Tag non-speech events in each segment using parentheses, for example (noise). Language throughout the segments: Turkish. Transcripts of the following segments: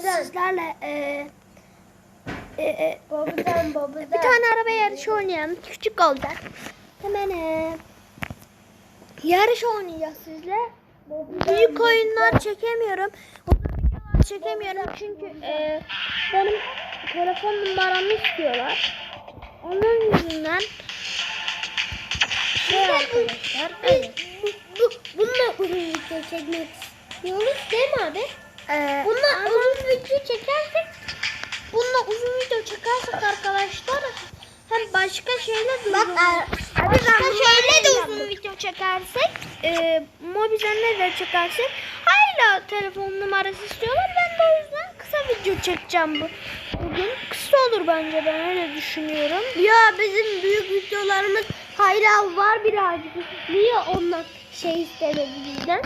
sizlerle e, e, e, Babadan (coughs) babadan. bir tane araba yarışı oynayalım. Küçük olacak. Hemen e, yarış oynayacağız sizle. Büyük oyunlar çekemiyorum. Uzun videolar çekemiyorum çünkü e, benim telefon numaramı istiyorlar. Onun yüzünden şey arkadaşlar. Evet. Bu, bu, bununla çekmek istiyoruz değil mi abi? E, Bununla ama- uzun video çekersek Bununla uzun video çekersek arkadaşlar hem başka şeyler de Bak, uzun, abi başka bunu şeyler de yaptım. uzun video çekersek e, mobizenle de çekersek hala telefon numarası istiyorlar. Ben de o yüzden kısa video çekeceğim bu. Bugün kısa olur bence ben öyle düşünüyorum. ya bizim büyük videolarımız hala var birazcık. Niye onlar şey istemedi bizden?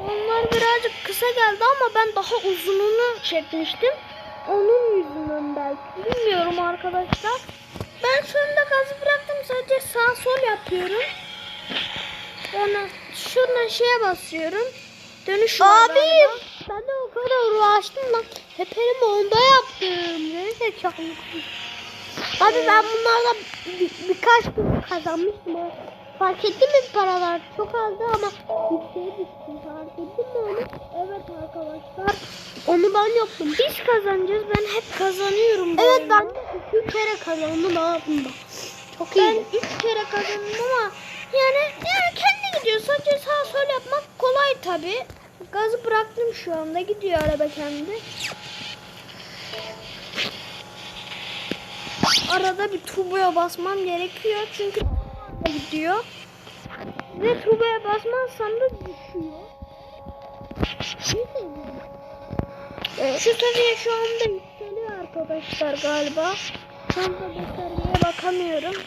Onlar birazcık kısa geldi ama ben daha uzununu çekmiştim. Onun yüzünden belki. Bilmiyorum arkadaşlar. Ben anda gazı bıraktım sadece sağ sol yapıyorum. Sonra şuradan şeye basıyorum. Dönüş var Abi galiba. ben de o kadar uğraştım lan. Hep elim onda yaptım. Ne zekalı. Abi ben bunlarla bir, birkaç gün kazanmıştım. Fark ettin mi paralar? Çok azdı ama ettin mi onu? Evet arkadaşlar. Onu ben yaptım. Biz kazanacağız. Ben hep kazanıyorum. Evet ben de iki kere kazandım abi bak. Çok Ben iyi. üç kere kazandım ama yani yani kendi gidiyor. Sadece sağ sol yapmak kolay tabi. Gazı bıraktım şu anda. Gidiyor araba kendi. Arada bir turboya basmam gerekiyor. Çünkü gidiyor. Ve turboya basmazsam da düşüyor. Şu seviye şu anda yükseliyor arkadaşlar galiba. Şu anda göstergeye bakamıyorum.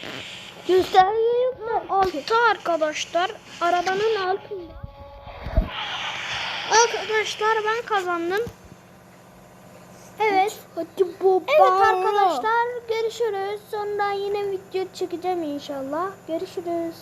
Gösterge yok da. Altı arkadaşlar. Arabanın altında. Arkadaşlar ben kazandım. Evet. Hadi baba. Evet arkadaşlar görüşürüz. Sonra yine video çekeceğim inşallah. Görüşürüz.